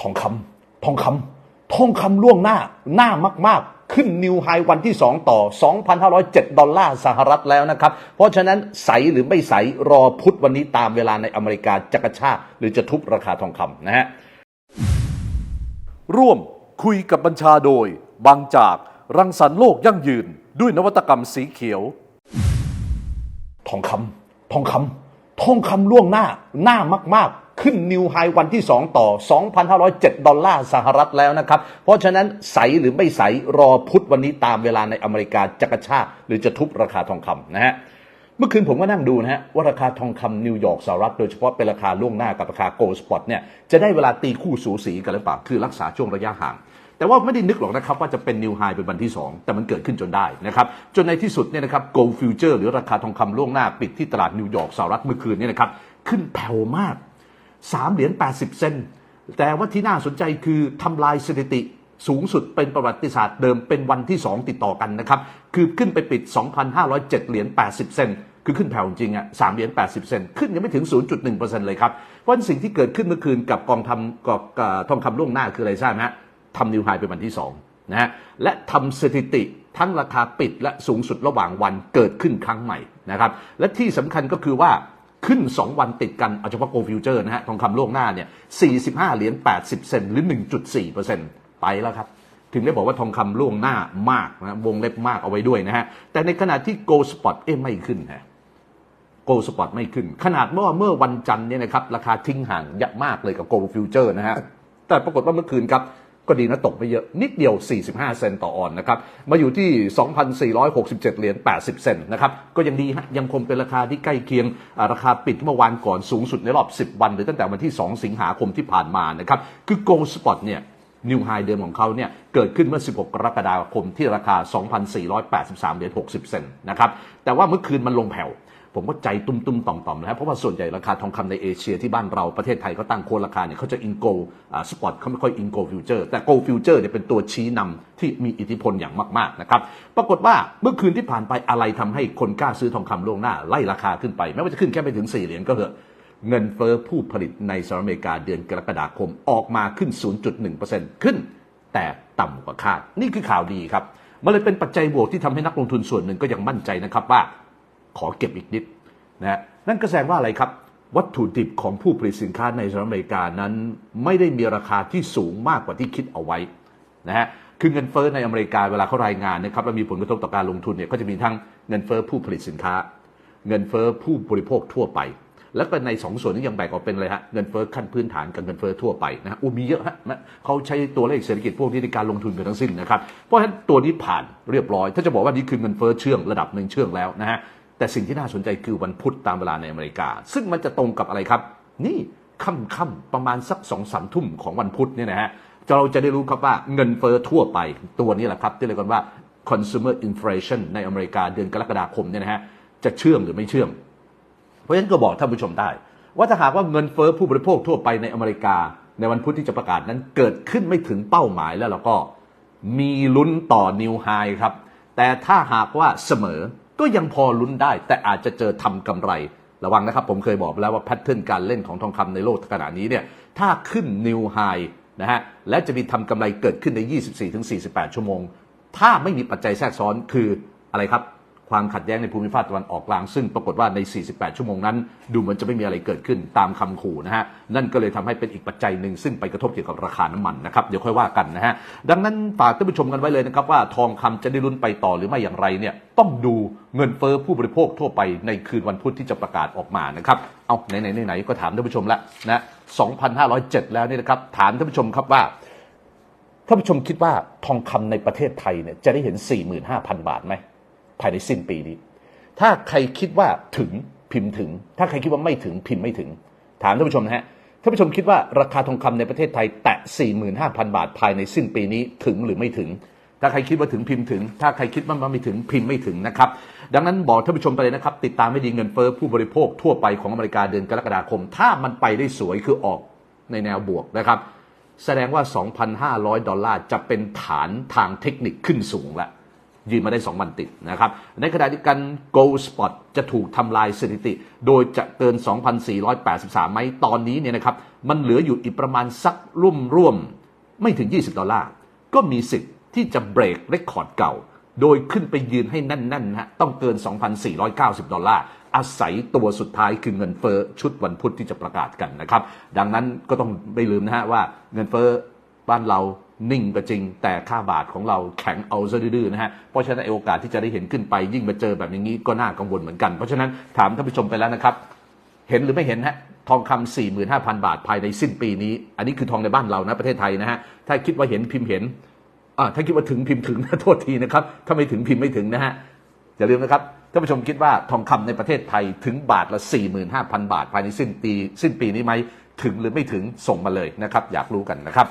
ทองคำทองคำทองคำล่วงหน้าหน้ามาก ๆขึ้นนิวไฮวันที่ 2 ต่อ 2,507 ดอลลาร์สหรัฐแล้วนะครับ เพราะฉะนั้นใสหรือไม่ใสรอพุธวันนี้ตามเวลาในอเมริกาจะกระชากหรือจะทุบราคาทองคำนะฮะ ร่วมคุยกับบัญชาโดย บางจากรังสรรค์โลกยั่งยืน ด้วยนวัตกรรมสีเขียว ทองคำทองคำทองคำล่วงหน้าหน้ามาก ๆ ขึ้นนิวไฮวันที่ 2 ต่อ 2,507 ดอลลาร์สหรัฐแล้วนะครับ เพราะฉะนั้นใสหรือไม่ใสรอพุธวันนี้ตามเวลาในอเมริกาจะกระชากหรือจะทุบราคาทองคำนะฮะเมื่อคืนผมก็นั่งดูนะฮะว่าราคาทองคำนิวยอร์กสหรัฐโดยเฉพาะเป็นราคาล่วงหน้ากับราคาโกลด์สปอตเนี่ยจะได้เวลาตีคู่สูสีกันหรือเปล่าคือรักษาช่วงระยะห่างแต่ว่าไม่ได้นึกหรอกนะครับว่าจะเป็นนิวไฮเป็นวันที่ 2 แต่มันเกิดขึ้นจนได้นะครับ จนในที่สุดเนี่ยนะครับ gold future หรือราคาทองคำล่วงหน้าปิดที่ตลาดนิวยอร์กสหรัฐเมื่อคืนเนี่ยนะครับ ขึ้นแผ่วมาก 3 เหรียญ 80 เซนแต่ว่าที่น่าสนใจคือทำลายสถิติสูงสุดเป็นประวัติศาสตร์เดิมเป็นวันที่ 2 ติดต่อกันนะครับ คือขึ้นไปปิด 2,507 เหรียญ 80 เซนคือขึ้นแผ่วจริงอะ3เหรียญ80เซนขึ้นยังไม่ถึง 0.1%เลยครับเพราะฉะนั้นสิ่งที่เกิดขึ้นเมื่อคืนกับกองทำกับกับทองคำล่วงหน้าคืออะไรทราบไหมฮะทำนิวไฮเป็นวันที่2นะฮะและทำสถิติทั้งราคาปิดและสูงสุดระหว่างวันเกิดขึ้นครั้งใหม่นะครับ และที่สำคัญก็คือว่า ขึ้น 2 วันติดกันเอาเฉพาะโกลฟิวเจอร์นะฮะทองคำล่วงหน้าเนี่ย 45 เหรียญ 80 เซนหรือ 1.4%ไปแล้วครับ ถึงได้บอกว่าทองคำล่วงหน้ามากนะวงเล็บมากเอาไว้ด้วยนะฮะ แต่ในขณะที่โกลสปอตเอ้ไม่ขึ้นฮะโกลสปอตไม่ขึ้น ขนาดเมื่อเมื่อวันจันทร์เนี่ยนะครับราคาทิ้งห่างเยอะมากเลยกับโกลฟิวเจอร์นะฮะแต่ปรากฏว่าเมื่อคืนครับ ก็ดีนะตกไปเยอะนิดเดียว 45 เซนต์ต่อออนนะครับ มาอยู่ที่ 2,467 เหรียญ 80 เซนต์นะครับ ก็ยังดีฮะ ยังคงเป็นราคาที่ใกล้เคียงราคาปิดเมื่อวานก่อนสูงสุดในรอบ 10 วันหรือตั้งแต่วันที่ 2 สิงหาคมที่ผ่านมานะครับ คือ Gold Spot เนี่ยนิวไฮเดิมของเขาเนี่ยเกิดขึ้นเมื่อ 16 กรกฎาคมที่ราคา 2,483 เหรียญ 60 เซนต์นะครับ แต่ว่าเมื่อคืนมันลงแผ่ว ผมก็ใจตุ้มๆต่อมๆนะครับเพราะว่าส่วนใหญ่ราคาทองคำในเอเชียที่บ้านเราประเทศไทยเขาตั้งโคราคาเนี่ยเขาจะอินโกลสปอตเขาไม่ค่อยอินโกลฟิวเจอร์แต่โกลฟิวเจอร์เนี่ยเป็นตัวชี้นำที่มีอิทธิพลอย่างมากๆนะครับปรากฏว่าเมื่อคืนที่ผ่านไปอะไรทำให้คนกล้าซื้อทองคำล่วงหน้าไล่ราคาขึ้นไปไม่ว่าจะขึ้นแค่ไปถึง4เหรียญก็เถอะเงินเฟ้อผู้ผลิตในสหรัฐอเมริกาเดือนกรกฎาคมออกมาขึ้น 0.1%ขึ้น แต่ต่ำกว่าคาด นี่คือข่าวดีครับ มันเลยเป็นปัจจัยบวกที่ทำให้นักลงทุนส่วนหนึ่งก็ยังมั่นใจนะครับว่า ขอเก็บอีกนิดนะนั่นก็แสดงว่าอะไรครับ วัตถุดิบของผู้ผลิตสินค้าในสหรัฐอเมริกานั้น ไม่ได้มีราคาที่สูงมากกว่าที่คิดเอาไว้นะฮะคือเงินเฟ้อในอเมริกาเวลาเขารายงานนะครับแล้วมีผลกระทบต่อการลงทุนเนี่ยก็จะมีทั้งเงินเฟ้อผู้ผลิตสินค้า เงินเฟ้อผู้บริโภคทั่วไป แล้วก็ในสองส่วนนี้ยังแบ่งออกเป็นเลยฮะเงินเฟ้อขั้นพื้นฐานกับเงินเฟ้อทั่วไปนะฮะอู้มีเยอะฮะนะเขาใช้ตัวเลขเศรษฐกิจพวกนี้ในการลงทุนกันทั้งสิ้นนะครับเพราะฉะนั้นตัวนี้ผ่านเรียบร้อย ถ้าจะบอกว่านี่คือเงินเฟ้อเชื่องระดับหนึ่งเชื่องแล้วนะฮะ แต่สิ่งที่น่าสนใจคือวันพุธตามเวลาในอเมริกา ซึ่งมันจะตรงกับอะไรครับ นี่ค่ำๆประมาณสักสองสามทุ่มของวันพุธเนี่ยนะฮะเราจะได้รู้ครับว่าเงินเฟ้อทั่วไปตัวนี้แหละครับ ที่เรียกกันว่า consumer inflation ในอเมริกาเดือนกรกฎาคมเนี่ยนะฮะจะเชื่องหรือไม่เชื่องเพราะฉะนั้นก็บอกท่านผู้ชมได้ ว่าถ้าหากว่าเงินเฟ้อผู้บริโภคทั่วไปในอเมริกา ในวันพุธที่จะประกาศนั้นเกิดขึ้นไม่ถึงเป้าหมายแล้วเราก็มีลุ้นต่อนิวไฮครับแต่ถ้าหากว่าเสมอ ก็ยังพอลุ้นได้ แต่อาจจะเจอทำกำไรระวังนะครับ ผมเคยบอกไปแล้วว่าแพทเทิร์นการเล่นของทองคำในโลกขณะนี้เนี่ยถ้าขึ้นนิวไฮนะฮะและจะมีทำกำไรเกิดขึ้นใน 24-48 ชั่วโมง ถ้าไม่มีปัจจัยแทรกซ้อนคืออะไรครับ ความขัดแย้งในภูมิภาคตะวันออกกลาง ซึ่งปรากฏว่าใน 48 ชั่วโมงนั้น ดูเหมือนจะไม่มีอะไรเกิดขึ้นตามคำขู่นะฮะนั่นก็เลยทำให้เป็นอีกปัจจัยหนึ่งซึ่งไปกระทบเกี่ยวกับราคาน้ำมันนะครับเดี๋ยวค่อยว่ากันนะฮะดังนั้นฝากท่านผู้ชมกันไว้เลยนะครับว่าทองคำจะได้ลุ้นไปต่อหรือไม่อย่างไรเนี่ยต้องดูเงินเฟ้อผู้บริโภคทั่วไปในคืนวันพุธที่จะประกาศออกมานะครับเอาไหนๆไหนก็ถามท่านผู้ชมล้วนะ2,507 แล้วนี่นะครับถามท่านผู้ชมครับว่าท่านผู้ชมคิดว่าทองคำในประเทศไทยเนี่ยจะได้เห็น 45,000 บาทไหม ภายในสิ้นปีนี้ ถ้าใครคิดว่าถึงพิมพ์ถึง ถ้าใครคิดว่าไม่ถึงพิมพ์ไม่ถึง ถามท่านผู้ชมนะฮะท่านผู้ชมคิดว่าราคาทองคำในประเทศไทยแตะ 45,000 บาทภายในสิ้นปีนี้ถึงหรือไม่ถึง ถ้าใครคิดว่าถึงพิมพ์ถึง ถ้าใครคิดว่ามันไม่ถึงพิมพ์ไม่ถึงนะครับ ดังนั้นบอกท่านผู้ชมไปเลยนะครับ ติดตามไม่ดีเงินเฟ้อผู้บริโภคทั่วไปของอเมริกาเดือนกรกฎาคม ถ้ามันไปได้สวยคือออกในแนวบวกนะครับ แสดงว่า 2,500 ดอลลาร์จะเป็นฐานทางเทคนิคขึ้นสูงแล้ว ยืนมาได้ 2 วันติดนะครับ ในขณะเดียวกัน gold spot จะถูกทำลายสถิติ โดยจะเกิน 2,483 ไหมตอนนี้เนี่ยนะครับ มันเหลืออยู่อีกประมาณสักร่วมร่วมๆไม่ถึง 20 ดอลลาร์ ก็มีสิทธิ์ที่จะเบรกเรคคอร์ดเก่า โดยขึ้นไปยืนให้แน่นๆนะฮะต้องเกิน 2,490 ดอลลาร์ อาศัยตัวสุดท้ายคือเงินเฟอ้อชุดวันพุธที่จะประกาศกันนะครับ ดังนั้นก็ต้องไม่ลืมนะฮะว่าเงินเฟอ้อบ้านเรา นิ่งก็จริง แต่ค่าบาทของเราแข็งเอาซะดื้อนะฮะ เพราะฉะนั้นโอกาสที่จะได้เห็นขึ้นไปยิ่งมาเจอแบบนี้ก็น่ากังวลเหมือนกัน เพราะฉะนั้นถามท่านผู้ชมไปแล้วนะครับ เห็นหรือไม่เห็นฮะทองคำ45,000 บาทภายในสิ้นปีนี้ อันนี้คือทองในบ้านเรานะประเทศไทยนะฮะ ถ้าคิดว่าเห็นพิมพ์เห็นอ่าถ้าคิดว่าถึงพิมพ์ถึงนะโทษทีนะครับ ถ้าไม่ถึงพิมพ์ไม่ถึงนะฮะ อย่าลืมนะครับท่านผู้ชมคิดว่าทองคำในประเทศไทยถึงบาทละ 45,000 บาท ภายในสิ้นปี สิ้นปีนี้ไหมถึงหรือไม่ถึงส่งมาเลยนะครับ อยากรู้กันนะครับ